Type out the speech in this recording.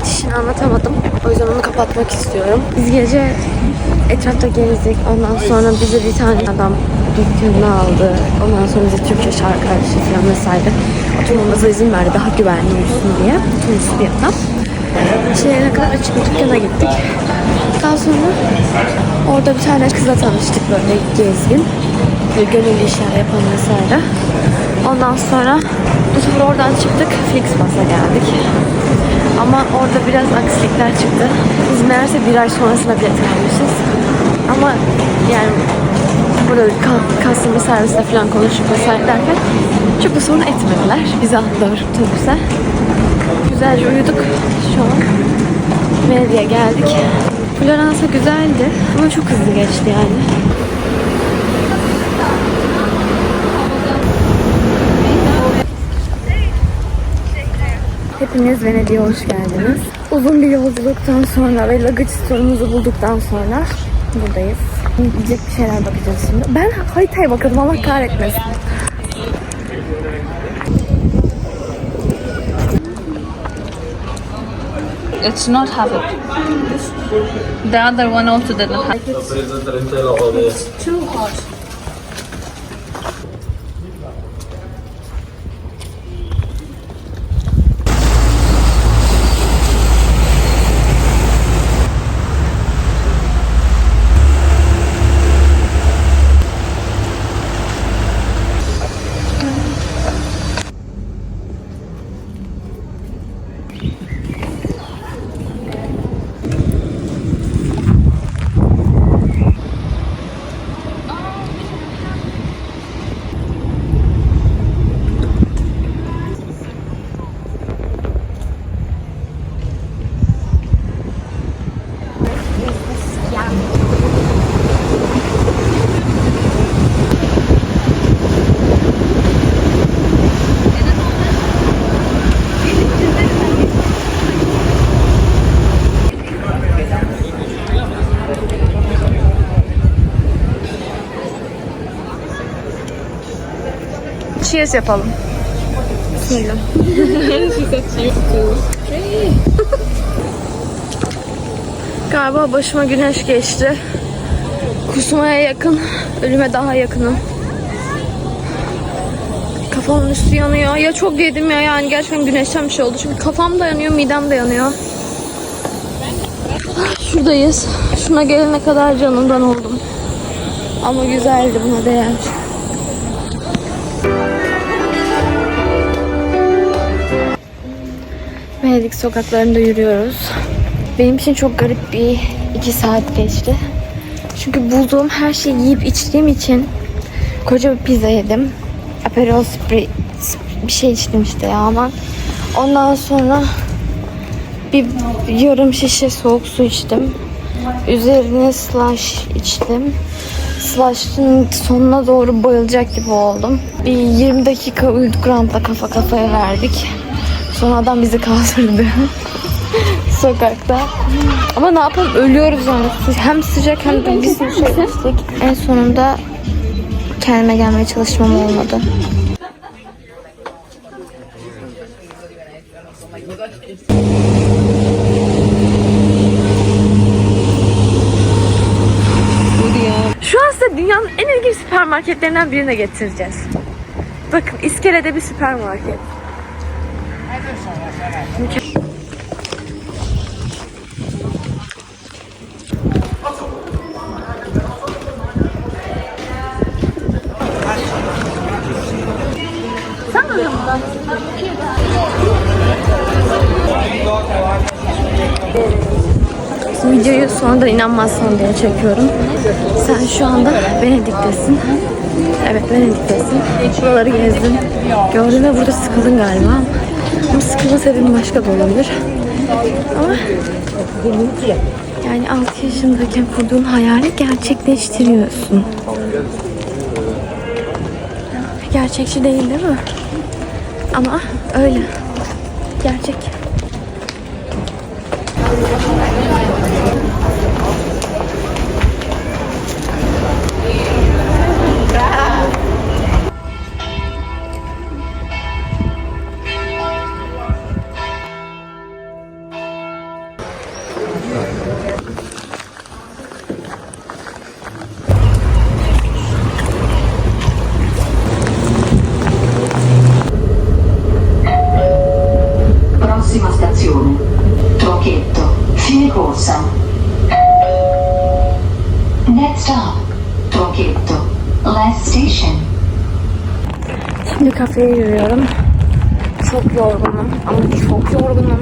bitişini anlatamadım. O yüzden onu kapatmak istiyorum. Biz gece etrafta gezdik. Ondan sonra bize bir tane adam dükkanını aldı. Ondan sonra bize Türkçe şarkı falan vesaire. Oturmamıza izin verdi daha güvenli olsun diye. Turist bir adam. Şehre kadar açık bir dükkana gittik. Daha sonra orada bir tane kızla tanıştık böyle gezgin. Böyle gönüllü işler yapan vesaire. Ondan sonra bu sefer oradan çıktık. Flixbus'a geldik. Ama orada biraz aksilikler çıktı. Biz meğerse bir ay sonrasına bilet almışız. Ama yani burada customer serviste falan konuşup vesaire derken çok da sorun etmediler. Bizi aldılar otobüse. Güzelce uyuduk şu an. Venedik'e geldik. Floransa güzeldi ama çok hızlı geçti yani. Hepiniz Venedik'e hoş geldiniz. Uzun bir yolculuktan sonra ve luggage store'umuzu bulduktan sonra buradayız. Yiyecek bir şeyler bakacağız şimdi. Ben haritaya bakalım Allah kahretmesin. It's not have it. The other one also doesn't have it. It's too hot. Cheers yapalım. Bismillah. Galiba başıma güneş geçti. Kusmaya yakın, ölüme daha yakınım. Kafamın üstü yanıyor. Ya çok yedim ya yani gerçekten güneşten bir şey oldu. Çünkü kafam da yanıyor, midem de yanıyor. Şuradayız. Şuna gelene kadar canımdan oldum. Ama güzeldi buna değer. Venedik sokaklarında yürüyoruz. Benim için çok garip bir iki saat geçti. Çünkü bulduğum her şeyi yiyip içtiğim için koca bir pizza yedim. Aperol spray bir şey içtim işte ya aman. Ondan sonra bir yarım şişe soğuk su içtim. Üzerine slash içtim. Slash'ın sonuna doğru bayılacak gibi oldum. Bir 20 dakika uyuduk rantla kafa kafaya verdik. Sonra adam bizi kaldırdı. Sokakta. Ama ne yapalım ölüyoruz yani. Hem sıcak hem de biz üşütmüştük. En sonunda kendime gelmeye çalışmam olmadı. Şu an size dünyanın en ilginç süpermarketlerinden birine getireceğiz. Bakın iskelede bir süpermarket. Videoyu sonradan inanmazsan diye çekiyorum. Sen şu anda Venedik'tesin. Evet Venedik'tesin. Buraları gezdin. Gördün ve burada sıkıldın galiba. Ama sıkılma sebebin başka da olabilir. Ama yani 6 yaşındayken kurduğun hayali gerçekleştiriyorsun. Gerçekçi değil değil mi? Ama öyle. Gerçek. Fine corsa. Next stop. Trochetto. Last station. Şimdi kafeye yürüyorum. Çok yorgunum ama çok yorgunum.